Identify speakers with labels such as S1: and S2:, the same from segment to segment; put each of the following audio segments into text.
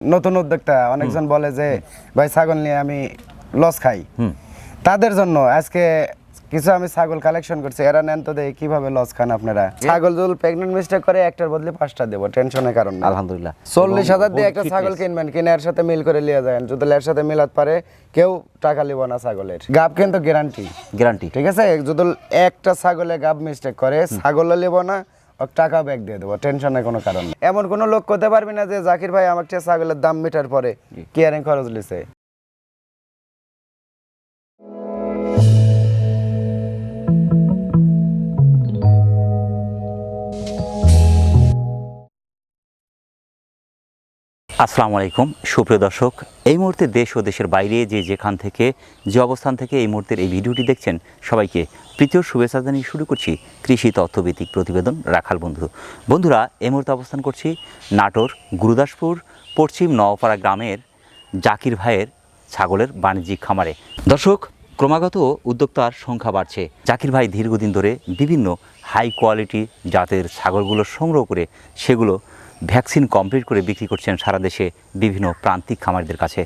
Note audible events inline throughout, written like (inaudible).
S1: নতুন উদ্যোক্তা অনেকজন বলে যে ভাই ছাগল নিয়ে আমি লস খাই। তাদের জন্য আজকে কিছু আমি ছাগল কালেকশন করছি। এরা নেন তো দেখি কীভাবে লস খান আপনারা। ছাগল যদি প্রেগনেন্ট মিস্টেক করে একটার বদলে পাঁচটা দেবো টেনশনের কারণ।
S2: আলহামদুলিল্লাহ।
S1: চল্লিশ হাজার দিয়ে একটা ছাগল কিনবেন কিনে এর সাথে মিল করে নিয়ে যাবেন। যদি এর সাথে মিলাতে পারে কেউ টাকা লিব না ছাগলের। গাব কিন্তু গ্যারান্টি
S2: গ্যারান্টি
S1: ঠিক আছে? যদি একটা ছাগলে গাব মিস্টেক করে ছাগলও লিব না টাকা ব্যাগ দিয়ে দেবো টেনশনের কোনো কারণ নেই। এমন কোনো লোক করতে পারবি না যে জাকির ভাই আমাকে ছাগলের দাম মিটার পরে কেয়ারিং খরচ লিছে।
S2: আসসালামু আলাইকুম। সুপ্রিয় দর্শক, এই মুহূর্তে দেশ ও দেশের বাইরে যে যেখান থেকে, যে অবস্থান থেকে এই মুহূর্তের এই ভিডিওটি দেখছেন, সবাইকে তৃতীয় শুভেচ্ছা জানিয়ে শুরু করছি কৃষি তথ্যভিত্তিক প্রতিবেদন রাখাল বন্ধু। বন্ধুরা, এই মুহূর্তে অবস্থান করছি নাটোর, গুরুদাসপুর, পশ্চিম নওপাড়া গ্রামের জাকির ভাইয়ের ছাগলের বাণিজ্যিক খামারে। দর্শক, ক্রমাগত উদ্যোক্তার সংখ্যা বাড়ছে। জাকির ভাই দীর্ঘদিন ধরে বিভিন্ন হাই কোয়ালিটি জাতের ছাগলগুলো সংগ্রহ করে সেগুলো ভ্যাকসিন কমপ্লিট করে বিক্রি করছেন সারা দেশে বিভিন্ন প্রান্তিক খামারদের কাছে।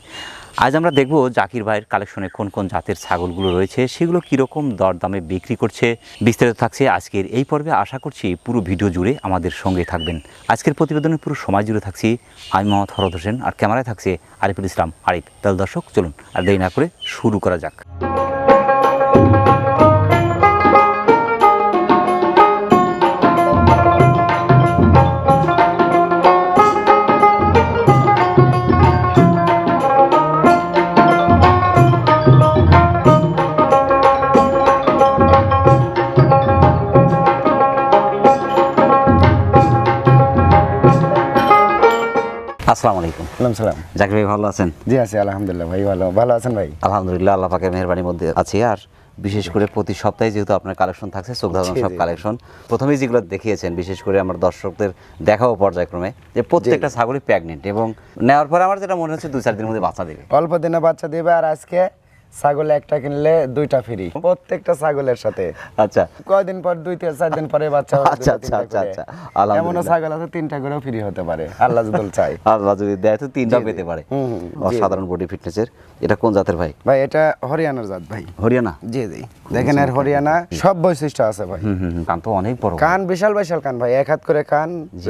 S2: আজ আমরা দেখব জাকির ভাইয়ের কালেকশনে কোন কোন জাতের ছাগলগুলো রয়েছে, সেগুলো কীরকম দরদামে বিক্রি করছে, বিস্তারিত থাকছে আজকের এই পর্বে। আশা করছি পুরো ভিডিও জুড়ে আমাদের সঙ্গে থাকবেন। আজকের প্রতিবেদনে পুরো সময় জুড়ে থাকছি, আমি মোহাম্মদ হরদ হোসেন। আর ক্যামেরায় থাকছে আরিফুল ইসলাম। আরিফ, তাহলে দর্শক, চলুন আর দেরি না করে শুরু করা যাক। আসসালামু আলাইকুম।
S1: সালাম সালাম।
S2: জাকির ভাই ভালো আছেন?
S1: জি আছি আলহামদুলিল্লাহ ভাই ভালো। ভালো আছেন ভাই?
S2: আলহামদুলিল্লাহ আল্লাহ পাকের মেহরবানির মধ্যে আছি। আর বিশেষ করে প্রতি সপ্তাহে যেহেতু আপনার কালেকশন থাকছে চোখ ধারণ সব কালেকশন প্রথমেই যেগুলো দেখিয়েছেন বিশেষ করে আমার দর্শকদের দেখাও পর্যায়ক্রমে যে প্রত্যেকটা ছাগলই প্রেগনেন্ট এবং নেওয়ার পরে আমার যেটা মনে হচ্ছে দু চার দিনের মধ্যে বাচ্চা দেবে।
S1: অল্প দিনে বাচ্চা দেবে আর আজকে ছাগল একটা কিনলে দুইটা ফ্রি প্রত্যেকটা ছাগলের সাথে।
S2: আচ্ছা।
S1: কয়দিন পর দুই থেকে চার দিন পরে বাচ্চা
S2: আচ্ছা, আচ্ছা, আচ্ছা, আচ্ছা।
S1: এমনও ছাগল আছে তিনটা করেও ফ্রি হতে পারে। আল্লাহ যদি চাই (laughs)
S2: আল্লাহ যদি দেয় তো তিনটা পেতে পারে। অসাধারণ বডি ফিটনেসের এটা কোন জাতের ভাই?
S1: ভাই এটা হরিয়ানার জাত ভাই।
S2: হরিয়ানা?
S1: জি জি। দেখেন এর হরিয়ানা সব বৈশিষ্ট্য আছে ভাই।
S2: কান তো অনেক বড়।
S1: কান বিশাল বিশাল কান ভাই। এক হাত করে কান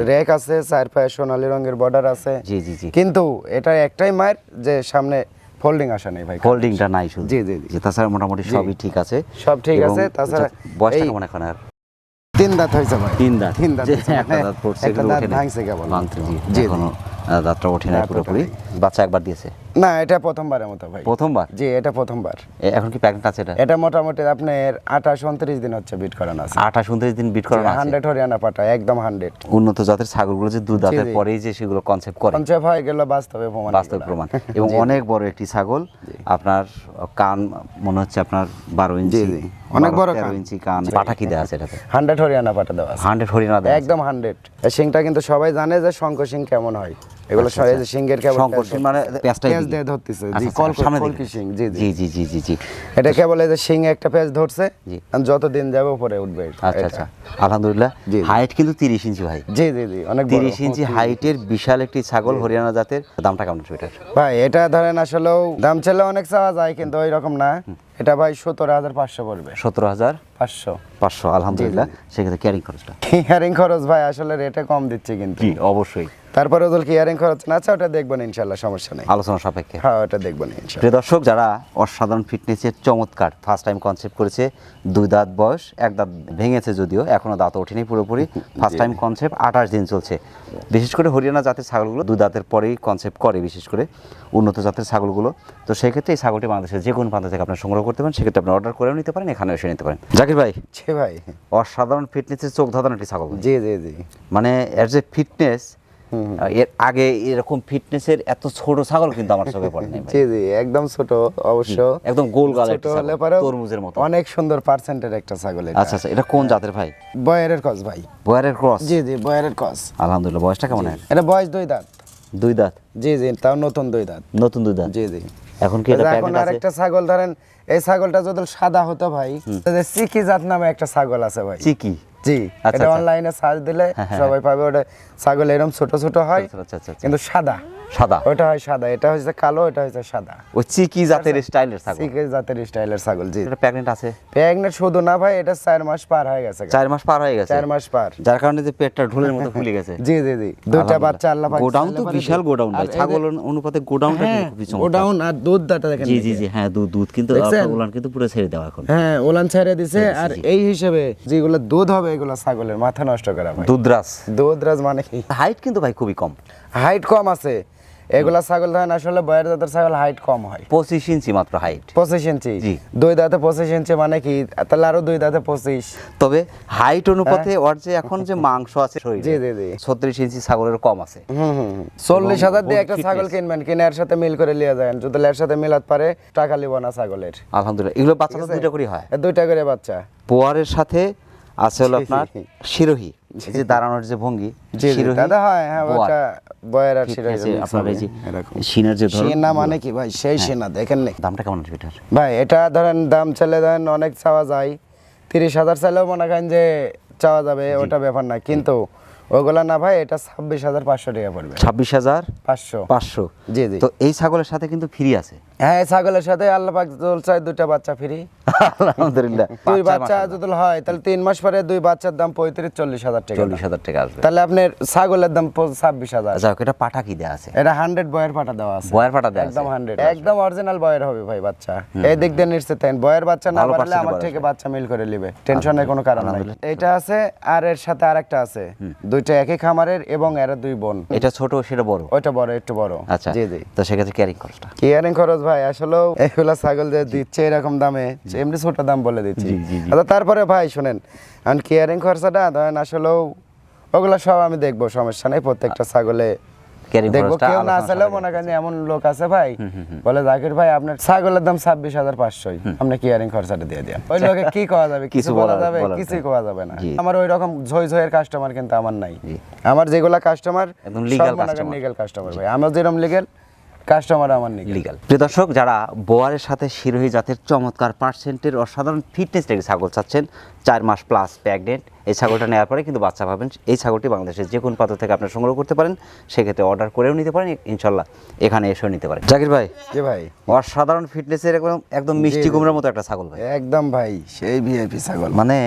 S1: রেক আছে চার পায়ে সোনালী রঙের বর্ডার আছে।
S2: জি জি জি।
S1: কিন্তু এটা একটাই মায়ের যে সামনে ফোল্ডিং আসা নেই ভাই
S2: ফোল্ডিংটা নাই শুধু?
S1: জি, জি, জি।
S2: যে তাছাড়া মোটামুটি সবই ঠিক আছে।
S1: সব ঠিক আছে, তাছাড়া
S2: বয়সটা কেমন এখন আর?
S1: তিন দাঁত হয়েছে ভাই।
S2: তিন দাঁত।
S1: তিন দাঁত
S2: একটা
S1: মানে
S2: দাঁত পড়ছে
S1: একটা দাঁত ভাঙছে কেবল।
S2: ভাঙছে, জি
S1: জি,
S2: দাঁতটা ওঠে নাই পুরোপুরি। বাচ্চা একবার দিয়েছে?
S1: না এটা প্রথমবারের মতো ভাই।
S2: প্রথমবার?
S1: জি এটা প্রথমবার।
S2: এখন কি প্যাকেট আছে এটা?
S1: এটা মোটামুটি আপনার আঠাশ উনত্রিশ দিন হচ্ছে বিট করানো আছে।
S2: আঠাশ উনত্রিশ দিন বিট করানো
S1: হান্ড্রেড হরিয়ানা পাটা একদম হান্ড্রেড
S2: উন্নত জাতের ছাগলগুলো যে দুধ দাঁতের পরেই যে সেগুলো কনসেপ্ট করে।
S1: হয়ে গেল বাস্তবে প্রমাণ
S2: বাস্তব প্রমাণ। এবং অনেক বড় একটি ছাগল আপনার কান মনে হচ্ছে আপনার বারো ইঞ্চি
S1: অনেক বড়
S2: 12, 13
S1: কান।
S2: ইঞ্চি কান। পাঠা কি দেওয়া আছে এটাতে?
S1: হান্ড্রেড হরিয়ানা পাটা দেওয়া
S2: হান্ড্রেড আছে।
S1: একদম হান্ড্রেড সিংটা কিন্তু সবাই জানে যে শঙ্কর সিং কেমন হয়। এগুলো এই সিংহের কেবল
S2: শঙ্কর মানে
S1: পেঁয়াজ দিয়ে ধরতেছে। জি
S2: আচ্ছা,
S1: কল
S2: আচ্ছা,
S1: কলকি। সিং জি জি।
S2: জি জি জি
S1: এটা কেবল এই যে সিং একটা পেঁয়াজ ধরছে
S2: জি।
S1: যত দিন যাবে উপরে উঠবে
S2: আচ্ছা। আচ্ছা। আলহামদুলিল্লাহ। হাইট কিন্তু তিরিশ ইঞ্চি ভাই।
S1: জি জি জি অনেক বড়।
S2: তিরিশ ইঞ্চি হাইটের বিশাল একটি ছাগল হরিয়ানা জাতের। দামটা কেমন
S1: ভাই এটা ধরেন আসলেও দাম চাইলে অনেক চাওয়া যায় কিন্তু ওই রকম না এটা ভাই সতেরো হাজার পাঁচশো পড়বে
S2: সতেরো হাজার
S1: পাঁচশো।
S2: পাঁচশো আলহামদুলিল্লাহ। সেক্ষেত্রে ক্যারিং খরচটা?
S1: হিয়ারিং খরচ ভাই আসলে রেটে কম দিচ্ছে কিন্তু।
S2: জি অবশ্যই।
S1: তারপরে ওদের হিয়ারিং খরচ না আছে ওটা দেখবেন ইনশাল্লাহ সমস্যা নেই।
S2: আলোচনা সাপেক্ষে।
S1: হ্যাঁ ওটা দেখবেন
S2: প্রিয় দর্শক যারা অসাধারণ ফিটনেসের চমৎকার ফার্স্ট টাইম কনসেপ্ট করেছে দুই দাঁত বয়স এক দাঁত ভেঙেছে যদিও এখনও দাঁত ওঠেনি পুরোপুরি। ফার্স্ট টাইম কনসেপ্ট আঠাশ দিন চলছে। বিশেষ করে হরিয়ানা জাতের ছাগলগুলো দুই দাঁতের পরেই কনসেপ্ট করে বিশেষ করে উন্নত জাতের ছাগলগুলো। তো সেক্ষেত্রে এই ছাগলটি বাংলাদেশের যে কোনো প্রান্ত থেকে আপনার সংগ্রহ করতে পারেন সেক্ষেত্রে আপনি অর্ডার করেও নিতে পারেন এখানে এসে নিতে পারেন। জাকির ভাই?
S1: জি ভাই।
S2: অসাধারণ ফিটনেসের চোখ ধাঁধানো একটি ছাগল।
S1: জি জি জি।
S2: মানে এর যে ফিটনেস এর আগে এরকম ফিটনেসের এত ছোট ছাগল কিন্তু আমার চোখে পড়ে নাই
S1: জি জি একদম ছোট অবশ্য।
S2: একদম গোল গাল
S1: ছোট
S2: একটা
S1: হলে পরেও
S2: তরমুজের মতো।
S1: অনেক সুন্দর পার্সেন্টের একটা ছাগল এটা।
S2: আচ্ছা আচ্ছা এটা কোন জাতের ভাই?
S1: বয়ারের কস ভাই।
S2: বয়ারের ক্রস?
S1: জি জি বয়ারের কস
S2: আলহামদুলিল্লাহ বয়সটা কেমন হয়?
S1: এটা বয়স দুই দাঁত।
S2: দুই দাঁত?
S1: জি জি তাও নতুন দুই দাঁত।
S2: নতুন দুই দাঁত?
S1: জি জি।
S2: এখন কি এটা
S1: এখন
S2: প্যাকেট আছে?
S1: আরেকটা ছাগল ধরেন এই ছাগলটা যদি সাদা হতো ভাই তাহলে সিকি জাত নামে একটা ছাগল আছে ভাই।
S2: চিকি
S1: জি
S2: আচ্ছা,
S1: এটা
S2: আচ্ছা।
S1: অনলাইনে সার্চ দিলে
S2: হ্যাঁ, হ্যাঁ,
S1: সবাই পাবে। ওটা ছাগল এরকম ছোট ছোট হয়
S2: আচ্ছা আচ্ছা আচ্ছা।
S1: কিন্তু সাদা।
S2: সাদা?
S1: ওটা হয় সাদা এটা হচ্ছে কালো এটা হচ্ছে সাদা।
S2: ও চিকি জাতের স্টাইলের ছাগল?
S1: সিকে জাতের স্টাইলের ছাগল জি।
S2: এটা প্রেগনেন্ট আছে?
S1: প্রেগনেন্ট শুধু না ভাই এটা চার মাস পার হয়ে গেছে
S2: চার মাস পার হয়ে গেছে?
S1: চার মাস পার।
S2: যার কারণে যে পেটটা ঢোলের মতো ফুলে গেছে। (laughs)
S1: জি জি জি। দুইটা বাচ্চা আল্লাহ পাক
S2: গোডাউন তো বিশাল গোডাউন ভাই। ছাগল অনুপাতে গোডাউনটা
S1: হ্যাঁ,
S2: কিন্তু খুবই চমৎকার।
S1: গোডাউন আর দুধ দাটা দেখেন।
S2: জি জি জি। হ্যাঁ দুধ দুধ কিন্তু উলান কিন্তু পুরো ছেড়ে দেওয়া এখন।
S1: হ্যাঁ ওলান ছেড়ে দিছে। আর এই হিসেবে যেগুলো দুধ হবে এগুলো ছাগলের মাথা নষ্ট করা ভাই।
S2: দুধরাস
S1: দুধরাজ মানে কি?
S2: হাইট কিন্তু ভাই খুবই কম।
S1: হাইট কম আছে। এগুলা ছাগল ধরেন আসলে বয়ের জাতের ছাগল হাইট কম হয়।
S2: পঁচিশ ইঞ্চি মাত্র হাইট
S1: পঁচিশ ইঞ্চি? দুই দাঁতে পঁচিশ ইঞ্চি মানে কি? তাহলে আরও দুই দাঁতে পঁচিশ।
S2: তবে হাইট অনুপাতে ওর যে এখন যে মাংস আছে
S1: হ্যাঁ। জি, জি, জি।
S2: ছত্রিশ ইঞ্চি ছাগলের কম আছে।
S1: চল্লিশ হাজার দিয়ে একটা ছাগল কিনবেন কিনে এর সাথে মিল করে লিয়ে যাবেন। যদি এর সাথে মিলাত পারে টাকা লিব না ছাগলের।
S2: আলহামদুলিল্লাহ। এগুলো বাচ্চা দুইটা করে হয়?
S1: দুইটা করে বাচ্চা।
S2: পোয়ারের সাথে আছে হলো আপনার শিরোহী। যে দাঁড়ানোর যে ভঙ্গি
S1: জি জি
S2: শিরোহী,
S1: দাদা হয় হ্যাঁ ওটা বয়ের আর সেটা
S2: আপনার এই যে সিনার যে ধরন
S1: সেনা মানে কি ভাই? সেই সেনা দেখেন নি।
S2: দামটা কেমন আসবে এটার?
S1: ভাই এটা ধরেন দাম ধরেন অনেক চাওয়া যায়। তিরিশ হাজার চাইলেও মনে করেন যে চাওয়া যাবে ওটা ব্যাপার না। কিন্তু ওগুলা না ভাই এটা ছাব্বিশ হাজার পাঁচশো টাকা পড়বে।
S2: ছাব্বিশ হাজার
S1: পাঁচশো।
S2: পাঁচশো।
S1: জি জি।
S2: তো এই ছাগলের সাথে কিন্তু ফ্রি আছে।
S1: হ্যাঁ ছাগলের সাথে আল্লাহ পাক চাই দুইটা বাচ্চা ফ্রি।
S2: আলহামদুলিল্লাহ
S1: দুই বাচ্চা যদি হয় তাহলে তিন মাস পরে দুই বাচ্চার দাম পঁয়ত্রিশ চল্লিশ হাজার টাকা।
S2: চল্লিশ হাজার টাকা আসবে।
S1: তাহলে আপনার ছাগলের দাম ছাব্বিশ হাজার।
S2: যাক এটা পাঠা কি দেওয়া আছে?
S1: এটা হান্ড্রেড বয়ের পাটা দেওয়া আছে।
S2: বয়ের পাঠা দেওয়া
S1: একদম হান্ড্রেড একদম অরিজিনাল বয়ের হবে ভাই বাচ্চা। এই দিক দিয়ে নিশ্চিত থাকেন বয়ের বাচ্চা না পারলে আমার থেকে বাচ্চা মিল করে নিবে। টেনশনের কোনো কারণ নাই। এটা আছে আর এর সাথে আরেকটা আছে। দুইটা একই খামারের এবং এরা দুই বোন।
S2: এটা ছোট সেটা বড়?
S1: ওইটা বড় একটু বড়।
S2: আচ্ছা
S1: জি জি।
S2: তো সেক্ষেত্রে ক্যারিং খরচটা
S1: কেয়ারিং খরচ ভাই আসলেও এগুলা ছাগল যে দিচ্ছে এরকম দামে এমনি ছোট দাম বলে দিচ্ছি। আচ্ছা তারপরে ভাই শুনেন এখন কেয়ারিং খরচাটা? ধরেন আসলেও ওগুলা সব আমি দেখব সমস্যা নেই প্রত্যেকটা ছাগলে দেখব। কেউ না
S2: আলোচনা
S1: মনে করেন এমন লোক আছে ভাই বলে জাকির ভাই আপনার ছাগলের দাম ছাব্বিশ হাজার পাঁচশোই। আপনি কেয়ারিং খরচাটা দিয়ে ওই লোকে কি করা যাবে? কিছু বলা যাবে কিছুই না। আমার ওই রকম ঝই কাস্টমার কিন্তু আমার নাই। আমার যেগুলা কাস্টমার। লিগেল কাস্টমার ভাই। আমার যেরকম লিগেল কাস্টমার আমার নিগেল
S2: লিগাল প্রিয় দর্শক যারা বোয়ারের সাথে শিরোহী জাতের চমৎকার পার্সেন্টের অসাধারণ ফিটনেস রেখে ছাগল চাচ্ছেন চার মাস প্লাস প্রেগনেন্ট এই ছাগলটা নেওয়ার পরে কিন্তু বাচ্চা পাবেন। এই ছাগলটি বাংলাদেশের যে কোনো পাত্র থেকে আপনি সংগ্রহ করতে পারেন সেক্ষেত্রে অর্ডার করেও নিতে পারেন ইনশাল্লাহ এখানে এসেও নিতে পারেন। জাকির ভাই
S1: জি ভাই।
S2: অসাধারণ ফিটনেসের একদম একদম মিষ্টি কুমড়ার মতো একটা ছাগল ভাই।
S1: একদম ভাই সেই ভিআইপি ছাগল।
S2: মানে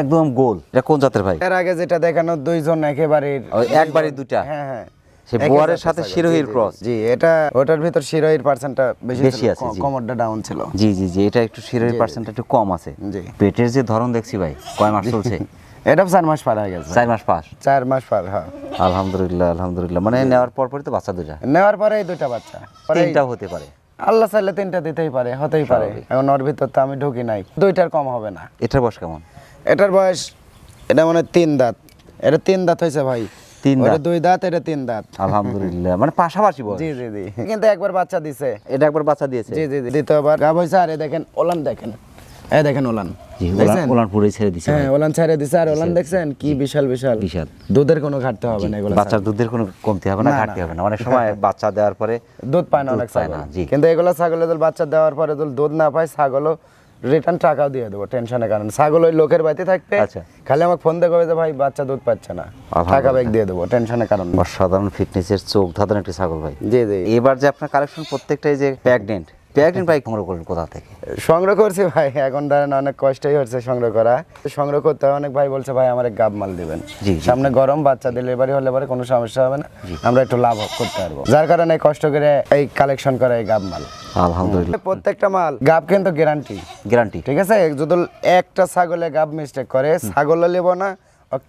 S2: একদম গোল। এটা কোন জাতের ভাই?
S1: এর আগে যেটা দেখানো দুইজন একেবারে
S2: ওই একবারে দুটা?
S1: হ্যাঁ হ্যাঁ।
S2: সে বোয়ারের সাথে শিরোহির
S1: জি, জি, এটা ওটার ভিতর শিরোহির পার্সেন্টটা বেশি
S2: বেশি আছে,
S1: কোমরটা ডাউন ছিল।
S2: জি জি জি এটা একটু শিরোহির
S1: জি, জি।
S2: পার্সেন্ট একটু কম আছে।
S1: জি।
S2: পেটের যে ধরন দেখছি ভাই কয় মাস চলছে? (laughs)
S1: এটা চার মাস পার হয়ে গেছে।
S2: চার মাস পাস
S1: চার মাস পার হ্যাঁ।
S2: আলহামদুলিল্লাহ আলহামদুলিল্লাহ। মানে নেওয়ার পর পরই তো বাচ্চা দুটা
S1: নেওয়ার পরে দুইটা বাচ্চা। পরে
S2: তিনটাও হতে পারে।
S1: আল্লাহ চাইলে তিনটা দিতেই পারে হতেই পারে। এখন ওর ভিতর তো আমি ঢুকি নাই। দুইটার কম হবে না।
S2: এটার বয়স কেমন?
S1: এটার বয়স এটা মানে তিন দাঁত। এটা তিন দাঁত হয়েছে ভাই।
S2: তিন দাঁত?
S1: দুই দাঁত এটা তিন দাঁত।
S2: আলহামদুলিল্লাহ মানে পাশাপাশি বয়স।
S1: জি জি জি। কিন্তু একবার বাচ্চা দিছে।
S2: এটা একবার বাচ্চা দিয়েছে?
S1: জি জি জি দ্বিতীয়বার। গাব হয়েছে আর দেখেন ওলান দেখেন। এই দেখেন ওলান। দেখছেন?
S2: ওলান পুরোই ছেড়ে দিছে
S1: হ্যাঁ ওলান ছেড়ে দিছে আর ওলান দেখছেন? কি বিশাল বিশাল।
S2: বিশাল।
S1: দুধের কোনো ঘাটতে হবে না এগুলো
S2: বাচ্চার দুধের কোনো কমতি হবে না ঘাটতি হবে না। অনেক সময় (laughs) বাচ্চা দেওয়ার পরে
S1: দুধ পায় না অনেক ছাগল। কিন্তু এগুলো ছাগলের বাচ্চা দেওয়ার পরে দুধ না পায় ছাগলও রিটার্ন টাকাও দিয়ে দেবো টেনশনের কারণে। ছাগল ওই লোকের বাড়িতে থাকবে
S2: আচ্ছা।
S1: খালি আমাকে ফোন দেখবে যে ভাই বাচ্চা দুধ পাচ্ছে না। টাকা ব্যাগ দিয়ে দেবো টেনশনের কারণ
S2: সাধারণ ফিটনেসের চোখ ধাঁধানো একটি ছাগল ভাই।
S1: জি জি।
S2: এবার যে আপনার কালেকশন প্রত্যেকটাই যে প্রেগনেন্ট প্রেগনেন্ট বাইক সংগ্রহ করলেন কোথা থেকে?
S1: সংগ্রহ করছি ভাই এখন ধরেন অনেক কষ্টই হচ্ছে সংগ্রহ করা। সংগ্রহ করতে হয় অনেক ভাই বলছে ভাই আমার গাব মাল দিবেন। সামনে গরম বাচ্চা ডেলিভারি হলে পরে কোনো সমস্যা হবে না। আমরা একটু লাভ করতে পারব। যার কারণে কষ্ট করে এই কালেকশন করা এই গাব মাল।
S2: আলহামদুলিল্লাহ।
S1: প্রত্যেকটা মাল গাব কিন্তু গ্যারান্টি
S2: গ্যারান্টি
S1: ঠিক আছে? যদি একটা ছাগলে গাব মিস্টেক করে ছাগলও নেব না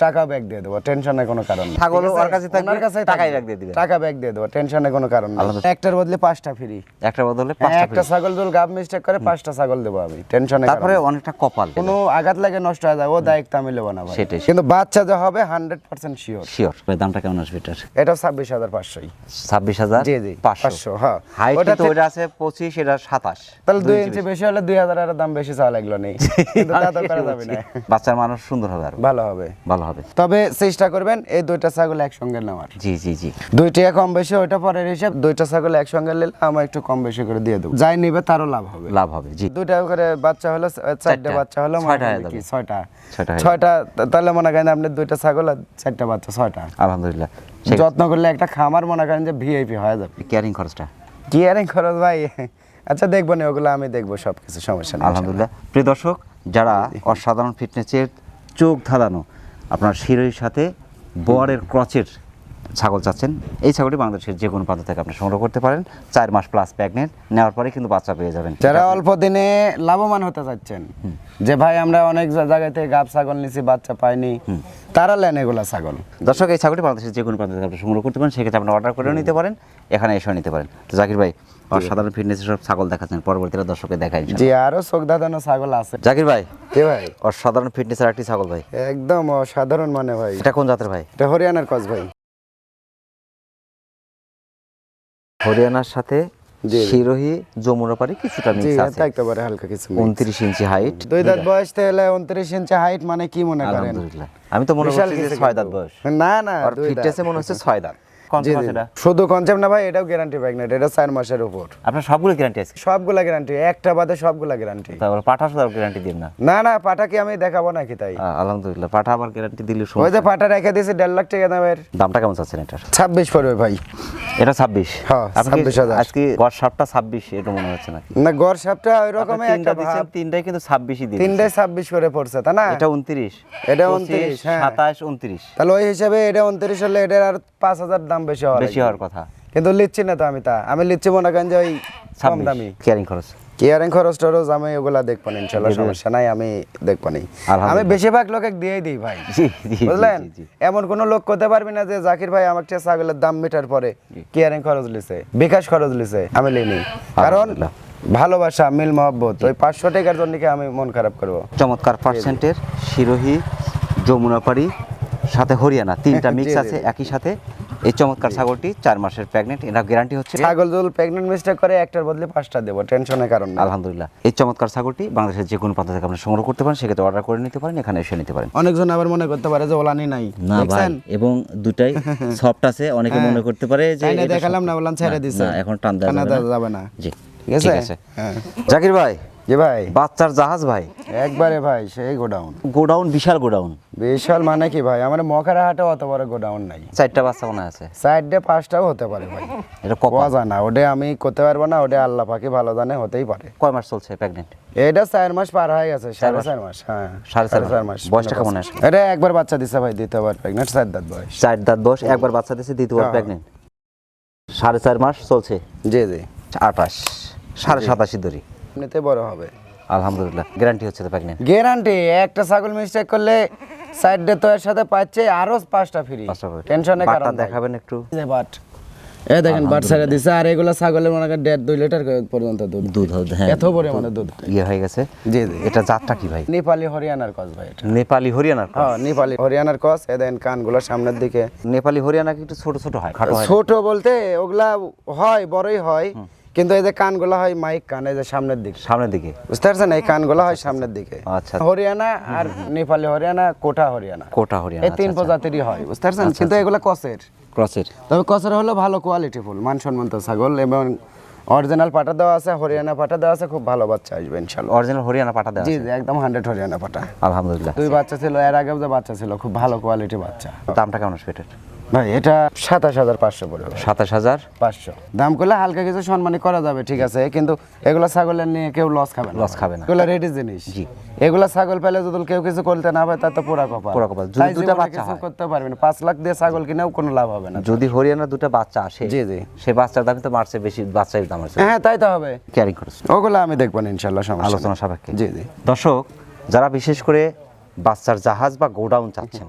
S1: টাকা ব্যাগ দিয়ে দেবো টেনশনের কোনো কারণ আছে?
S2: ওর কাছে থাকবে,
S1: কাছেই
S2: টাকাই ব্যাগ দিয়ে।
S1: টাকা ব্যাগ দিয়ে দেবো টেনশনের কোনো কারণ নেই। একটার বদলে পাঁচটা ফ্রি
S2: একটা বদলে পাঁচটা
S1: একটা ছাগল গাব মিস্টেক করে পাঁচটা ছাগল দেবো আমি টেনশনে
S2: তারপরে অনেকটা কপাল
S1: কোনো আঘাত লাগে নষ্ট হয়ে যায় ও দায়িত্ব আমি নেব না ভাই।
S2: সেটাই।
S1: কিন্তু বাচ্চা যে হবে হান্ড্রেড পার্সেন্ট শিওর
S2: শিওর দামটা কেমন আসবে এটার?
S1: এটা ছাব্বিশ হাজার পাঁচশোই।
S2: ছাব্বিশ হাজার
S1: জি, জি,
S2: পাঁচশো।
S1: হ্যাঁ।
S2: হাইট ওইটা আছে পঁচিশ এটা সাতাশ।
S1: তাহলে দুই ইঞ্চি বেশি হলে দুই হাজার আর দাম বেশি চাওয়া লাগল নেই (laughs) কিন্তু তা তো করা যাবে না।
S2: বাচ্চার মানুষ সুন্দর হবে আরও।
S1: ভালো হবে।
S2: ভালো হবে।
S1: তবে চেষ্টা করবেন এই দুইটা ছাগল একসঙ্গে নেওয়ার।
S2: জি জি জি।
S1: দুই টাকা কম বেশি ওইটা পরের হিসাব দুইটা ছাগল একসঙ্গে নিলে আমার একটু কম বেশি করে দিয়ে দেবো। যাই নিবে তারও লাভ হবে।
S2: লাভ হবে জি।
S1: দুইটা করে বাচ্চা হলো চারটা। বাচ্চা হলো
S2: ছয়টা।
S1: ছয়টা। তাহলে মনে করেন আপনি দুইটা ছাগল আর চারটা বাচ্চা ছয়টা।
S2: আলহামদুলিল্লাহ।
S1: যত্ন করলে একটা খামার মনে করেন যে ভিআইপি হয়ে যাবে।
S2: কেয়ারিং খরচটা।
S1: কেয়ারিং খরচ ভাই আচ্ছা দেখব না ওগুলো আমি দেখব সব কিছু সমস্যা নেই।
S2: আলহামদুলিল্লাহ। প্রিয় দর্শক যারা অসাধারণ ফিটনেসের চোখ ধাঁধানো আপনার শিরোহির সাথে বোয়ারের ক্রচের ছাগল চাচ্ছেন এই ছাগলটি বাংলাদেশের যে কোনো প্রান্ত থেকে আপনি সংগ্রহ করতে পারেন। চার মাস প্লাস প্রেগনেন্ট নেওয়ার পরে কিন্তু বাচ্চা পেয়ে যাবেন।
S1: যারা অল্প দিনে লাভবান হতে চাচ্ছেন যে ভাই আমরা অনেক জায়গা থেকে গাব ছাগল নিছি বাচ্চা পাইনি তারা লেন এগুলা ছাগল।
S2: দর্শক এই ছাগলটি বাংলাদেশের যে কোনো প্রান্ত থেকে আপনি সংগ্রহ করতে পারেন সেক্ষেত্রে আপনি অর্ডার করেও নিতে পারেন এখানে এসেও নিতে পারেন। তো জাকির ভাই অসাধারণ ফিটনেসের সব ছাগল দেখাচ্ছেন পরবর্তীতে দর্শকে দেখাই
S1: জি আরও চোখ দাদানো ছাগল আছে।
S2: জাকির ভাই
S1: কে ভাই।
S2: অসাধারণ ফিটনেসের একটি ছাগল ভাই।
S1: একদম অসাধারণ মানে ভাই।
S2: এটা কোন জাতের ভাই?
S1: এটা হরিয়ানার কস ভাই।
S2: হরিয়ানার সাথে শিরোহী যমুনা পারে
S1: কিছুটা
S2: মিক্স আছে।
S1: থাকতে পারে হালকা কিছু mix।
S2: উনত্রিশ ইঞ্চি হাইট
S1: দুই দাঁত বয়স তাহলে উনত্রিশ ইঞ্চি হাইট মানে কি মনে করেন?
S2: আমি তো মনে করছি যে ছয় দাঁত বয়স।
S1: না না
S2: আর ফিটনেসে মনে হচ্ছে ছয় দাঁত।
S1: শুধু কনসেপ্ট না ভাই এটাও গ্যারান্টি এটা চার মাসের উপর।
S2: আপনার সবগুলো গ্যারান্টি আছে?
S1: সবগুলা গ্যারান্টি একটা বাদে সবগুলা গ্যারান্টি
S2: তারপর পাঠা শুধু গ্যারান্টি দিন না?
S1: না না পাটা কি আমি দেখাবো নাকি তাই?
S2: আলহামদুলিল্লাহ পাঠা আবার গ্যারান্টি দিলে
S1: ওই যে পাটা রেখে দিয়েছি দেড় লাখ টাকা দামের।
S2: দামটা কেমন চাচ্ছেন
S1: ছাব্বিশ পড়বে ভাই।
S2: এটা ছাব্বিশ?
S1: হ্যাঁ, 26,000
S2: আজকে গড় সাপটা ছাব্বিশ এটা মনে হচ্ছে নাকি?
S1: না গড় সাপটা ওই রকমই একটা ভাব।
S2: তিনটাই কিন্তু ছাব্বিশই দিন
S1: তিনটায় ছাব্বিশ করে পড়ছে তা না?
S2: এটা উনত্রিশ।
S1: এটা 29, হ্যাঁ।
S2: সাতাশ উনত্রিশ।
S1: তাহলে ওই হিসাবে এটা উনত্রিশ হলে এটার আর পাঁচ হাজার দাম বেশি হওয়ার
S2: বেশি হওয়ার কথা।
S1: কিন্তু লিচ্ছি না তো আমি তা। আমি লিচ্ছি মনে করেন যে ওই কম দামি।
S2: কেয়ারিং খরচ।
S1: কেয়ারিং খরচ টরচ আমি ওগুলা দেখব না ইনশাল্লাহ সমস্যা নাই আমি দেখব নি। আমি। বেশিরভাগ লোকে দিয়েই দিই ভাই। বুঝলেন। এমন কোন লোক করতে পারবি না যে জাকির ভাই আমাকে একটা ছাগলের দাম মিটার পরে কেয়ারিং খরচ লিছে বিকাশ খরচ লিছে আমি লিনি। কারণ ভালোবাসা মিল মহব্বত ওই পাঁচশো টাকার জন্য কি আমি মন খারাপ করব?
S2: চমৎকার পার্সেন্টের শিরোহী যমুনাপাড়ি সাথে হরিয়ানা তিনটা (laughs) মিক্স আছে একই সাথে। এই চমৎকার ছাগলটি চার মাসের প্রেগনেন্ট এটা গ্যারান্টি হচ্ছে
S1: ছাগল যদি প্রেগনেন্ট মিস্টেক করে একটার বদলে পাঁচটা দেবো টেনশনের কারণ না
S2: আলহামদুলিল্লাহ। এই চমৎকার ছাগলটি বাংলাদেশের যে কোনো প্রান্ত থেকে আপনি সংগ্রহ করতে পারেন সেক্ষেত্রে অর্ডার করে নিতে পারেন এখানে এসে নিতে পারেন।
S1: অনেকজন আবার মনে করতে পারে যে ওলানি নাই।
S2: না ভাই এবং দুটাই (laughs) সফট আছে অনেকে মনে করতে পারে যে
S1: দেখালাম না বললাম ছেড়ে দিছে।
S2: না, এখন টান দেওয়া যাবে না।
S1: দেওয়া যাবে না।
S2: জি।
S1: ঠিক আছে?
S2: ঠিক আছে।
S1: হ্যাঁ।
S2: জাকির ভাই
S1: জি ভাই।
S2: বাচ্চার জাহাজ ভাই?
S1: একবারে ভাই সেই গোডাউন।
S2: গোডাউন বিশাল গোডাউন।
S1: বিশাল মানে কি ভাই? আমার মখারা হাটে অত বড় গোডাউন নাই।
S2: চারটা বাচ্চা মনে আছে।
S1: সাইডে পাঁচটাও হতে পারে ভাই।
S2: এটা কপা
S1: পাওয়া যায় না ওটা আমি করতে পারব না ওটা আল্লাহ পাকি ভালো জানে হতেই পারে।
S2: কয় মাস চলছে প্রেগনেন্ট?
S1: এটা চার মাস পার হয়ে গেছে সাড়ে চার মাস হ্যাঁ।
S2: সাড়ে চার মাস। বয়সটা কেমন আছে?
S1: এটা একবার বাচ্চা দিছে ভাই দ্বিতীয়বার প্রেগনেন্ট চার দাঁত বয়স।
S2: চার দাঁত বয়স একবার বাচ্চা দিয়েছে দ্বিতীয়বার
S1: হ্যাঁ।
S2: প্রেগনেন্ট সাড়ে চার মাস চলছে?
S1: জি জি।
S2: আঠাশ সাড়ে সাতাশি ধরি
S1: এমনিতে বড় হবে।
S2: আলহামদুলিল্লাহ। গ্যারান্টি হচ্ছে তো প্রেগনেন্ট
S1: গ্যারান্টি একটা ছাগল মিস্টেক করলে সাইডে তো এর সাথে পাচ্ছে আরও পাঁচটা ফ্রি টেনশনে কারণ
S2: দেখাবেন একটু।
S1: যে বাট এই দেখেন বাট ছেড়ে দিছে আর এগুলো ছাগলের মনে করেন দেড় দুই লিটার পর্যন্ত দুধ।
S2: দুধ হ্যাঁ।
S1: এত পরিমাণে দুধ।
S2: ইয়ে হয়ে গেছে।
S1: জি
S2: এটা জাতটা কি ভাই?
S1: নেপালি হরিয়ানার কস ভাই এটা।
S2: নেপালি হরিয়ানার cross।
S1: হ্যাঁ নেপালি হরিয়ানার কস। এ দেখেন কানগুলো সামনের দিকে।
S2: নেপালি হরিয়ানা কিন্তু ছোট ছোট হয়।
S1: ছোট বলতে ওগুলা হয় বড়ই হয়। কিন্তু এই যে কানগুলো হয় মাইক কান এই যে সামনের দিকে।
S2: সামনের দিকে?
S1: বুঝতে পারছেন? এই কানগুলো হয় সামনের দিকে।
S2: আচ্ছা।
S1: হরিয়ানা আর নেপালি হরিয়ানা কোটা হরিয়ানা।
S2: কোটা হরিয়ানা
S1: এই তিন প্রজাতিরই হয় বুঝতে পারছেন? কিন্তু এগুলো কসের
S2: ক্রসের।
S1: তবে কসের হলো ভালো কোয়ালিটি ফুল মানসম্মত ছাগল এবং অরিজিনাল পাটা দেওয়া আছে হরিয়ানা পাটা দেওয়া আছে খুব ভালো বাচ্চা আসবে ইনশাল্লাহ।
S2: অরিজিনাল হরিয়ানা পাটা দেওয়া
S1: জি জি একদম হান্ড্রেড হরিয়ানা পাটা।
S2: আলহামদুলিল্লাহ।
S1: দুই বাচ্চা ছিল এর আগেও যে বাচ্চা ছিল খুব ভালো কোয়ালিটি বাচ্চা।
S2: দামটা কেমন আসবে এটার?
S1: ভাই এটা সাতাশ হাজার পাঁচশো পড়বে
S2: সাতাশ হাজার?
S1: পাঁচশো। দাম করলে হালকা কিছু সম্মানী করা যাবে ঠিক আছে। কিন্তু এগুলা ছাগলের নিয়ে কেউ লস খাবে না
S2: Loss খাবে না।
S1: এগুলো রেডি জিনিস।
S2: জি।
S1: এগুলা ছাগল পেলে যদি কেউ কিছু করতে না পারে তার তো কপাল।
S2: কপাল। যদি
S1: জীবনে
S2: বাচ্চা হয়।
S1: করতে লাখ দিয়ে ছাগল কিনেও কোনো লাভ হবে না।
S2: যদি হরিয়ানা দুটো বাচ্চা আসে
S1: জি, জি।
S2: সেই বাচ্চার দাম তো মার্চে বেশি বাচ্চার দাম আছে
S1: হ্যাঁ তাই তো হবে।
S2: ক্যারিং খরচ
S1: ওগুলো আমি দেখব না ইনশাল্লাহ সমস্যা
S2: আলোচনা সাপেক্ষে।
S1: জি জি।
S2: দর্শক যারা বিশেষ করে বাচ্চার জাহাজ বা গোডাউন চাচ্ছেন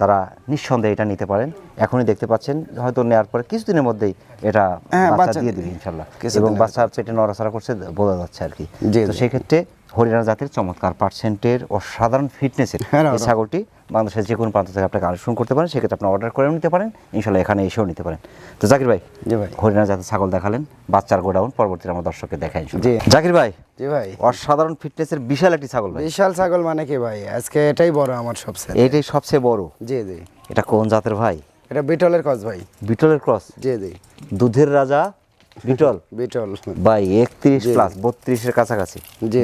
S2: তারা নিঃসন্দেহে এটা নিতে পারেন এখনই দেখতে পাচ্ছেন হয়তো নেওয়ার পরে কিছুদিনের মধ্যেই এটা
S1: হ্যাঁ,
S2: বাচ্চা দিয়ে
S1: দিবে।
S2: ইনশাল্লাহ এবং বাচ্চা পেটে নড়াচড়া করছে বোঝা যাচ্ছে আর কি তো
S1: সেক্ষেত্রে
S2: সেই ক্ষেত্রে হরিয়ানা জাতের চমৎকার পার্সেন্টের অসাধারণ ফিটনেসের
S1: হ্যাঁ,
S2: এই। ছাগলটি বাংলাদেশের যে কোনো প্রান্ত থেকে আপনি কালেকশন করতে পারেন সেক্ষেত্রে আপনি অর্ডার করেও নিতে পারেন ইনশাল্লাহ এখানে এসেও নিতে পারেন। তো জাকির ভাই
S1: জি ভাই।
S2: হরিয়ানা জাতের ছাগল দেখালেন বাচ্চার গোডাউন পরবর্তীতে আমার দর্শককে দেখাই
S1: জি।
S2: জাকির ভাই
S1: জি ভাই।
S2: অসাধারণ ফিটনেসের বিশাল একটি ছাগল ভাই।
S1: বিশাল ছাগল মানে কি ভাই? আজকে এটাই বড় আমার সবচেয়ে।
S2: এটাই সবচেয়ে বড়।
S1: জি জি।
S2: এটা কোন জাতের ভাই?
S1: এটা বিটলের কস ভাই।
S2: বিটলের ক্রস?
S1: জি জি।
S2: দুধের রাজা বিটল?
S1: বিটল।
S2: ভাই একত্রিশ প্লাস বত্রিশের কাছাকাছি।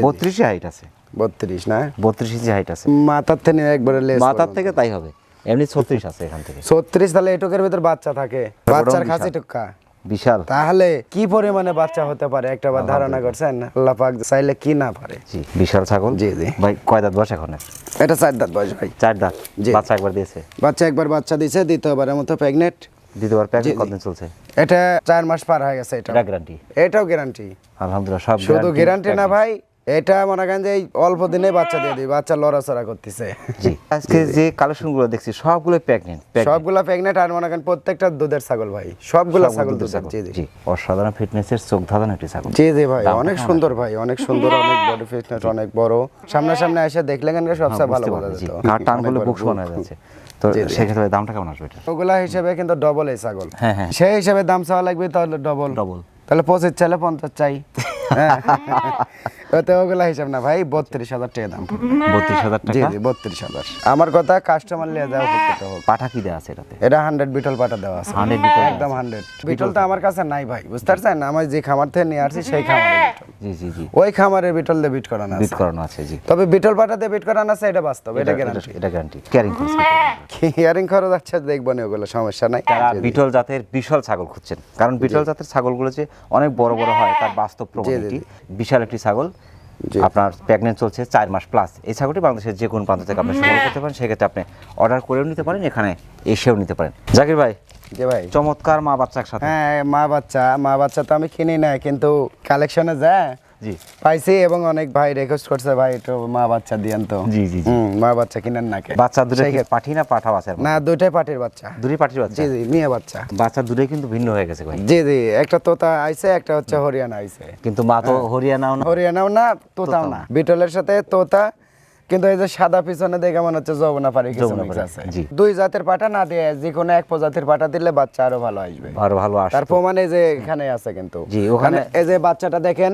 S2: বত্রিশে হাইট আছে।
S1: বত্রিশ না?
S2: বত্রিশ ইঞ্চি হাইট আছে।
S1: মাথার থেকে একবারে লেস
S2: মাথার থেকে তাই হবে। এমনি ছত্রিশ আছে এখান থেকে।
S1: ছত্রিশ তাহলে এটুকের ভিতর বাচ্চা থাকে। বাচ্চার খাসি টুকা
S2: বিশাল।
S1: তাহলে কি পরিমাণে বাচ্চা হতে পারে? একটা বার ধারণা করছেন? আল্লাহ পাক চাইলে কি না পারে।
S2: জি বিশাল ছাগল।
S1: জি, জি।
S2: ভাই কয় দাঁত বয়স এখন?
S1: এটা চার দাঁত বয়স ভাই।
S2: চার দাঁত।
S1: জি।
S2: বাচ্চা একবার দিয়েছে।
S1: বাচ্চা একবার বাচ্চা দিছে দ্বিতীয়বারের মতো প্রেগনেন্ট
S2: দ্বিতীয়বার প্যাকেজ। কতদিন চলছে?
S1: এটা চার মাস পার হয়ে গেছে এটা
S2: এটা গ্যারান্টি
S1: এটাও গ্যারান্টি
S2: আলহামদুলিল্লাহ সব
S1: শুধু গ্যারান্টি না ভাই। এটা মনে করেন যে অল্প দিনে বাচ্চা দিয়ে দিই বাচ্চা লড়াচড়া করতেছে।
S2: আজকে যে কালেকশনগুলো দেখছি সবগুলো প্রেগনেন্ট
S1: সবগুলা প্রেগনেন্ট আর মনে করেন প্রত্যেকটা দুধের ছাগল ভাই সবগুলা ছাগল দুধের জি জি
S2: অসাধারণ ফিটনেসের চোখ ধাঁধানো একটি ছাগল।
S1: জি জি ভাই অনেক সুন্দর ভাই অনেক সুন্দর অনেক বডি ফিটনেস অনেক বড়। সামনাসামনি এসে দেখলে কেন সবচেয়ে ভালো বোঝা যেত
S2: ঘাট টান
S1: অনেক
S2: বুক। শোনা যাচ্ছে। তো। সেক্ষেত্রে দামটা কেমন আসবে এটা?
S1: ওগুলা হিসেবে কিন্তু ডবল এই ছাগল।
S2: হ্যাঁ, হ্যাঁ।
S1: সেই হিসেবে দাম চাওয়া লাগবে তাহলে ডবল
S2: Double।
S1: তাহলে পঁচিশ চাইলে পঞ্চাশ চাই। হ্যাঁ। (laughs) ওতে ওগুলা হিসাব না ভাই বত্রিশ হাজার টাকা দাম।
S2: বত্রিশ হাজার
S1: জি
S2: টাকা?
S1: জি বত্রিশ হাজার। আমার কথা কাস্টমার লিয়ে দেওয়া উপকৃত হোক।
S2: পাঠা কি দেওয়া আছে এটাতে?
S1: এটা হান্ড্রেড বিটল পাঠা দেওয়া আছে।
S2: 100 বিটল।
S1: একদম হান্ড্রেড বিটল তো আমার কাছে নাই ভাই বুঝতে পারছেন? আমার যে খামার থেকে নিয়ে আসছি সেই বিটল
S2: জি জি জি।
S1: ওই খামারের বিটল দিয়ে বিট করানো
S2: বিট করানো আছে জি।
S1: তবে বিটল পাটাতে বিট করানো আছে এটা বাস্তব এটা গ্যারান্টি
S2: এটা গ্যারান্টি ক্যারিং খরচ
S1: হিয়ারিং খরচ আচ্ছা দেখব না ওগুলো সমস্যা নাই।
S2: বিটল জাতের বিশাল ছাগল খুঁজছেন কারণ বিটল জাতের ছাগলগুলো যে অনেক বড় বড় হয় তার বাস্তব প্রমাণ বিশাল একটি ছাগল আপনার প্রেগনেন্ট চলছে চার মাস প্লাস এই ছাগলটি বাংলাদেশের যে কোনো প্রান্ত থেকে আপনি সংগ্রহ করতে পারেন সেক্ষেত্রে আপনি অর্ডার করেও নিতে পারেন এখানে এসেও নিতে পারেন। জাকির ভাই
S1: যে ভাই?
S2: চমৎকার মা বাচ্চা একসাথে।
S1: হ্যাঁ মা বাচ্চা মা বাচ্চা তো আমি কিনি না কিন্তু কালেকশনে যায়।
S2: জি।
S1: পাইছি এবং অনেক ভাই রিকোয়েস্ট করছে ভাই একটু মা বাচ্চা দিয়েন তো।
S2: জি, জি, জি।
S1: মা বাচ্চা কিনেন না
S2: বাচ্চা দুটো পাঠি না পাঠাও আছে
S1: না দুইটাই পাটির বাচ্চা।
S2: দুটোই পাঠির বাচ্চা?
S1: জি জি মেয়ে বাচ্চা।
S2: বাচ্চা দুটোই কিন্তু ভিন্ন হয়ে গেছে ভাই।
S1: জি জি একটা তোতা আইছে একটা হচ্ছে হরিয়ানা আইছে।
S2: কিন্তু মা তো হরিয়ানাও না?
S1: হরিয়ানাও না তোতাও না। বিটলের সাথে তোতা কিন্তু এই যে সাদা পিছনে দেখে মনে হচ্ছে যমুনা পারি কিছু
S2: পাড়ি,
S1: আছে। দুই জাতের পাটা না দিয়ে যে কোনো এক প্রজাতির পাটা দিলে বাচ্চা আরও ভালো আসবে।
S2: আরও ভালো আসে
S1: তার প্রমাণ এই যে এখানে আছে কিন্তু।
S2: জি, ওখানে-
S1: এই যে বাচ্চাটা দেখেন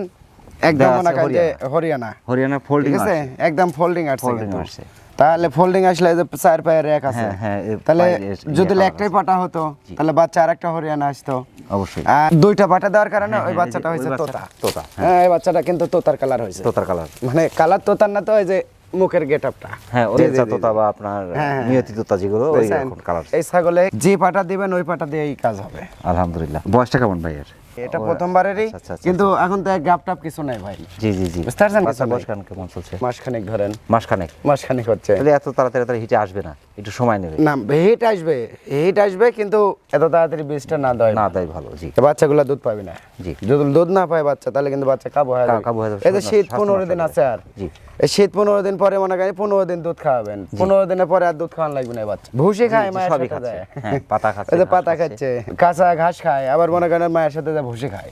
S1: একদম মনে
S2: আছে
S1: যে
S2: হরিয়ানা।
S1: হরিয়ানা।
S2: ফোল্ডিং
S1: আছে? একদম ফোল্ডিং আসছে
S2: Folding
S1: কিন্তু।
S2: আসছে।
S1: তাহলে ফোল্ডিং আসলে যে চার পায়ের এক আছে।
S2: হ্যাঁ, হ্যাঁ,
S1: তাহলে
S2: ইয়ে
S1: যদি একটাই পাটা হতো তাহলে বাচ্চা আরেকটা হরিয়ানা আসতো।
S2: অবশ্যই।
S1: আর দুইটা পাটা দেওয়ার কারণে ওই
S2: হ্যাঁ,
S1: বাচ্চাটা হয়েছে তোতা।
S2: তোতা,
S1: হ্যাঁ। এই বাচ্চাটা কিন্তু তোতার কালার হয়েছে।
S2: তোতার কালার
S1: মানে কালার তোতার না তো ওই যে মুখের গেট আপটা
S2: হ্যাঁ ওই
S1: জি, জি,
S2: তোতা বা আপনার
S1: নিয়তিততা হ্যাঁ।
S2: নিয়তি তোতা যেগুলো ওই? রকম কালার
S1: এই ছাগলে যে পাটা দিবেন ওই পাটা দিয়েই কাজ হবে।
S2: আলহামদুলিল্লাহ। বয়সটা কেমন ভাই এর
S1: এটা প্রথমবারেরই
S2: আচ্ছা, আচ্ছা,
S1: কিন্তু এখন তো গাপ টাপ কিছু নাই ভাই।
S2: জি জি জি।
S1: বুঝতে পারছেন নেই।
S2: কেমন চলছে?
S1: মাসখানেক ধরেন।
S2: মাসখানেক।
S1: মাসখানেক হচ্ছে।
S2: তাহলে এত তাড়াতাড়ি তাড়াতাড়ি হিটে আসবে না একটু সময় নেবে।
S1: না হিট আসবে হিট আসবে কিন্তু এত তাড়াতাড়ি বীজটা না দেয়
S2: না। তাই ভালো জি।
S1: বাচ্চাগুলো দুধ পাবে না।
S2: জি।
S1: যদি দুধ না পায় বাচ্চা তাহলে কিন্তু বাচ্চা কাবু হয়ে
S2: কাবু হয়ে
S1: এই যে শীত পনেরো দিন আছে আর।
S2: জি।
S1: এই শীত পনেরো দিন পরে মনে করেন পনেরো দিন দুধ খাওয়াবেন। পনেরো দিনের পরে আর দুধ খাওয়ান লাগবে না বাচ্চা। ভুসি খায় মায়ের সাথে
S2: হ্যাঁ, পাতা খাচ্ছে,
S1: পাতা।
S2: খাচ্ছে।
S1: কাঁচা ঘাস খায় আবার মনে করেন মায়ের সাথে যায় ভুসি খায়।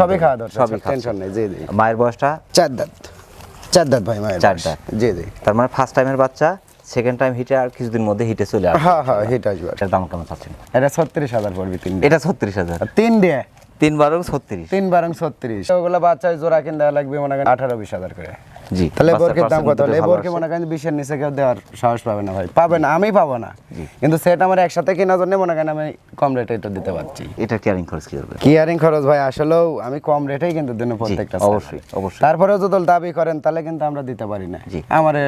S1: সবই খাওয়া দরকার
S2: সবই
S1: টেনশন নেই জি জি।
S2: মায়ের বয়সটা?
S1: চার দাঁত। চার দাঁত ভাই মায়ের
S2: চার। দাঁত।
S1: জি জি।
S2: তার মানে ফার্স্ট টাইমের বাচ্চা সেকেন্ড টাইম হিটে আর কিছুদিন মধ্যে হিটে চলে আসবে।
S1: হ্যাঁ হ্যাঁ হিট আসবে।
S2: এটার দাম কেমন চাচ্ছেন?
S1: এটা ছত্রিশ হাজার পড়বে তিন
S2: এটা ছত্রিশ হাজার।
S1: তিন দিয়ে?
S2: তিন বারং ছত্রিশ।
S1: তিন বারং ছত্রিশ। ওগুলো বাচ্চা জোড়া লাগবে মনে করেন আঠারো বিশ হাজার করে।
S2: জি
S1: তাহলে বোরকের দাম কত? হলে বোরকে মনে করেন বিশের নিচে কেউ দেওয়ার সাহস পাবে না ভাই। পাবে না আমি পাবো না। কিন্তু সেটা আমার একসাথে কেনার জন্য মনে করেন আমি কম রেটে এটা দিতে পারছি।
S2: এটা ক্যারিং খরচ কি
S1: কিয়ারিং খরচ ভাই? আসলেও আমি কম রেটেই কিন্তু দিন প্রত্যেকটা
S2: অবশ্যই, অবশ্যই।
S1: তারপরেও যদি দাবি করেন তাহলে কিন্তু আমরা দিতে পারি না। আমারে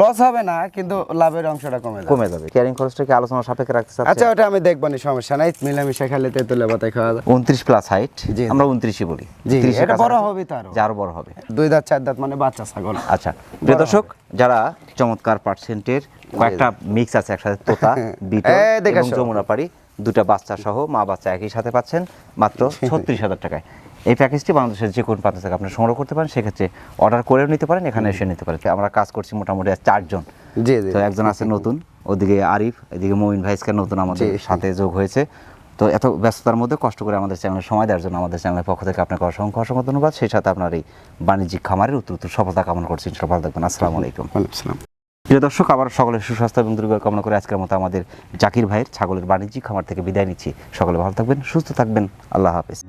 S1: লস হবে না কিন্তু লাভের অংশটা কমে যাবে।
S2: কমে যাবে। ক্যারিং খরচটা কি আলোচনা সাপেক্ষে রাখতে
S1: চাচ্ছি
S2: আচ্ছা
S1: ওটা আমি দেখব না সমস্যা নাই। মিলামিশা খেলে তেতুলে বাতায় খাওয়া যায়।
S2: উনত্রিশ প্লাস হাইট। আমরা উনত্রিশই বলি।
S1: জি, এটা বড় হবে তো আরও।
S2: যে আরও বড় হবে।
S1: দুই দাঁত চার দাঁত মানে বাচ্চা ছাগল।
S2: আচ্ছা প্রিয় দর্শক যারা চমৎকার পার্সেন্টের কয়েকটা মিক্স আছে একসাথে তোতা (laughs) বিটল এবং যমুনা পাড়ি দুটা বাচ্চা সহ মা বাচ্চা একই সাথে পাচ্ছেন মাত্র (laughs) ছত্রিশ হাজার টাকায়। এই প্যাকেজটি বাংলাদেশের যে কোনো প্রান্ত থেকে আপনি সংগ্রহ করতে পারেন সেক্ষেত্রে অর্ডার করেও নিতে পারেন এখানে এসে নিতে পারেন। আমরা কাজ করছি মোটামুটি চারজন।
S1: জি
S2: তো একজন আছে নতুন ওদিকে আরিফ এদিকে মমিন ভাইসকে নতুন আমাদের সাথে যোগ হয়েছে। তো এত ব্যস্ততার মধ্যে কষ্ট করে আমাদের চ্যানেলে সময় দেওয়ার জন্য আমাদের চ্যানেলের পক্ষ থেকে আপনাকে অসংখ্য অসংখ্য ধন্যবাদ। সেই সাথে আপনার এই বাণিজ্যিক খামারের উত্তর উত্তর সফলতা কামনা করছি। সফল থাকবেন। আসসালামু আলাইকুম।
S1: আসসালাম।
S2: প্রিয় দর্শক আবার সকলের সুস্বাস্থ্য এবং দীর্ঘ কামনা করে আজকের মতো আমাদের জাকির ভাইয়ের ছাগলের বাণিজ্যিক খামার থেকে বিদায় নিচ্ছি। সকলে ভালো থাকবেন সুস্থ থাকবেন। আল্লাহ হাফেজ।